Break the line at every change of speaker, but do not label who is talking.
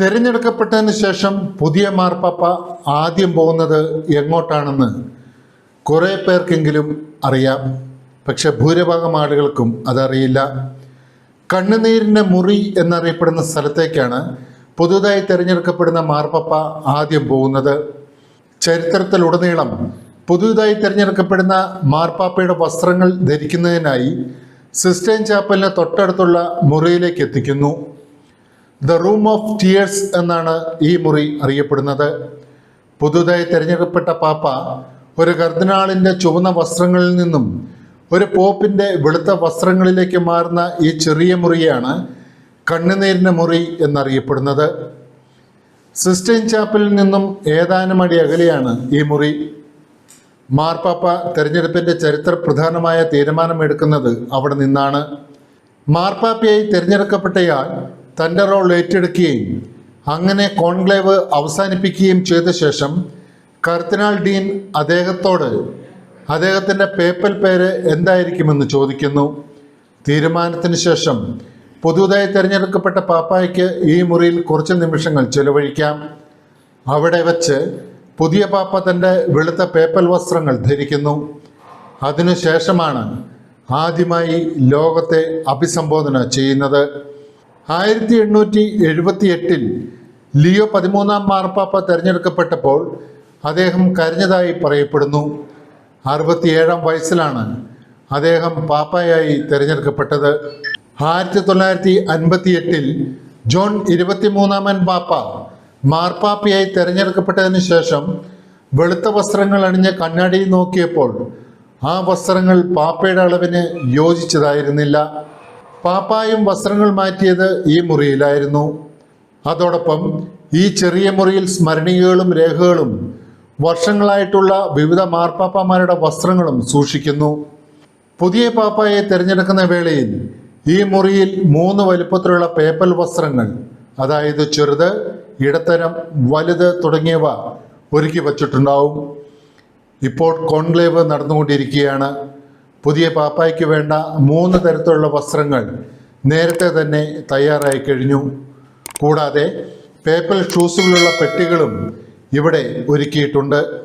തിരഞ്ഞെടുക്കപ്പെട്ടതിന് ശേഷം പുതിയ മാർപ്പാപ്പ ആദ്യം പോകുന്നത് എങ്ങോട്ടാണെന്ന് കുറേ പേർക്കെങ്കിലും അറിയാം. പക്ഷെ ഭൂരിഭാഗം ആളുകൾക്കും അതറിയില്ല. കണ്ണുനീരിന്റെ മുറി എന്നറിയപ്പെടുന്ന സ്ഥലത്തേക്കാണ് പുതുതായി തിരഞ്ഞെടുക്കപ്പെടുന്ന മാർപ്പാപ്പ ആദ്യം പോകുന്നത്. ചരിത്രത്തിലുടനീളം പുതുതായി തിരഞ്ഞെടുക്കപ്പെടുന്ന മാർപ്പാപ്പയുടെ വസ്ത്രങ്ങൾ ധരിക്കുന്നതിനായി സിസ്റ്റൈൻ ചാപ്പലിന് തൊട്ടടുത്തുള്ള മുറിയിലേക്ക് എത്തിക്കുന്നു. ദ റൂം ഓഫ് ടിയേഴ്സ് എന്നാണ് ഈ മുറി അറിയപ്പെടുന്നത്. പുതുതായി തിരഞ്ഞെടുക്കപ്പെട്ട പാപ്പ ഒരു കർദിനാളിന്റെ ചുവന്ന വസ്ത്രങ്ങളിൽ നിന്നും ഒരു പോപ്പിന്റെ വെളുത്ത വസ്ത്രങ്ങളിലേക്ക് മാറുന്ന ഈ ചെറിയ മുറിയാണ് കണ്ണുനീരിന്റെ മുറി എന്നറിയപ്പെടുന്നത്. സിസ്റ്റൈൻ ചാപ്പലിൽ നിന്നും ഏതാനും അടി അകലെയാണ് ഈ മുറി. മാർപ്പാപ്പ തെരഞ്ഞെടുപ്പിന്റെ ചരിത്ര പ്രധാനമായ തീരുമാനമെടുക്കുന്നത് അവിടെ നിന്നാണ്. മാർപ്പാപ്പയായി തിരഞ്ഞെടുക്കപ്പെട്ടയാൾ തന്റെ റോൾ ഏറ്റെടുക്കുകയും അങ്ങനെ കോൺക്ലേവ് അവസാനിപ്പിക്കുകയും ചെയ്ത ശേഷം കർദിനാൾ ഡീൻ അദ്ദേഹത്തോട് അദ്ദേഹത്തിന്റെ പേപ്പൽ പേര് എന്തായിരിക്കുമെന്ന് ചോദിക്കുന്നു. തീരുമാനത്തിന് ശേഷം പുതുതായി തിരഞ്ഞെടുക്കപ്പെട്ട പാപ്പായ്ക്ക് ഈ മുറിയിൽ കുറച്ച് നിമിഷങ്ങൾ ചെലവഴിക്കാം. അവിടെ വച്ച് പുതിയ പാപ്പ തന്റെ വെളുത്ത പേപ്പൽ വസ്ത്രങ്ങൾ ധരിക്കുന്നു. അതിനുശേഷമാണ് ആദ്യമായി ലോകത്തെ അഭിസംബോധന ചെയ്യുന്നത്. ആയിരത്തി എണ്ണൂറ്റി എഴുപത്തി എട്ടിൽ ലിയോ പതിമൂന്നാം മാർപ്പാപ്പ തിരഞ്ഞെടുക്കപ്പെട്ടപ്പോൾ അദ്ദേഹം കരഞ്ഞതായി പറയപ്പെടുന്നു. അറുപത്തിയേഴാം വയസ്സിലാണ് അദ്ദേഹം പാപ്പായായി തിരഞ്ഞെടുക്കപ്പെട്ടത്. ആയിരത്തി തൊള്ളായിരത്തി അൻപത്തി എട്ടിൽ ജോൺ ഇരുപത്തിമൂന്നാമൻ പാപ്പ മാർപ്പാപ്പയായി തിരഞ്ഞെടുക്കപ്പെട്ടതിന് ശേഷം വെളുത്ത വസ്ത്രങ്ങൾ അണിഞ്ഞ കണ്ണാടിയിൽ നോക്കിയപ്പോൾ ആ വസ്ത്രങ്ങൾ പാപ്പയുടെ അളവിന് യോജിച്ചതായിരുന്നില്ല. പാപ്പായും വസ്ത്രങ്ങൾ മാറ്റിയത് ഈ മുറിയിലായിരുന്നു. അതോടൊപ്പം ഈ ചെറിയ മുറിയിൽ സ്മരണികകളും രേഖകളും വർഷങ്ങളായിട്ടുള്ള വിവിധ മാർപ്പാപ്പമാരുടെ വസ്ത്രങ്ങളും സൂക്ഷിക്കുന്നു. പുതിയ പാപ്പായെ തിരഞ്ഞെടുക്കുന്ന വേളയിൽ ഈ മുറിയിൽ മൂന്ന് വലുപ്പത്തിലുള്ള പേപ്പൽ വസ്ത്രങ്ങൾ അതായത് ചെറുത് ഇടത്തരം വലുത് തുടങ്ങിയവ ഒരുക്കി വച്ചിട്ടുണ്ടാവും. ഇപ്പോൾ കോൺക്ലേവ് നടന്നുകൊണ്ടിരിക്കുകയാണ്. പുതിയ പാപ്പായ്ക്ക് വേണ്ട മൂന്ന് തരത്തിലുള്ള വസ്ത്രങ്ങൾ നേരത്തെ തന്നെ തയ്യാറായി കഴിഞ്ഞു. കൂടാതെ പേപ്പൽ ഷൂസുകളുള്ള പെട്ടികളും ഇവിടെ ഒരുക്കിയിട്ടുണ്ട്.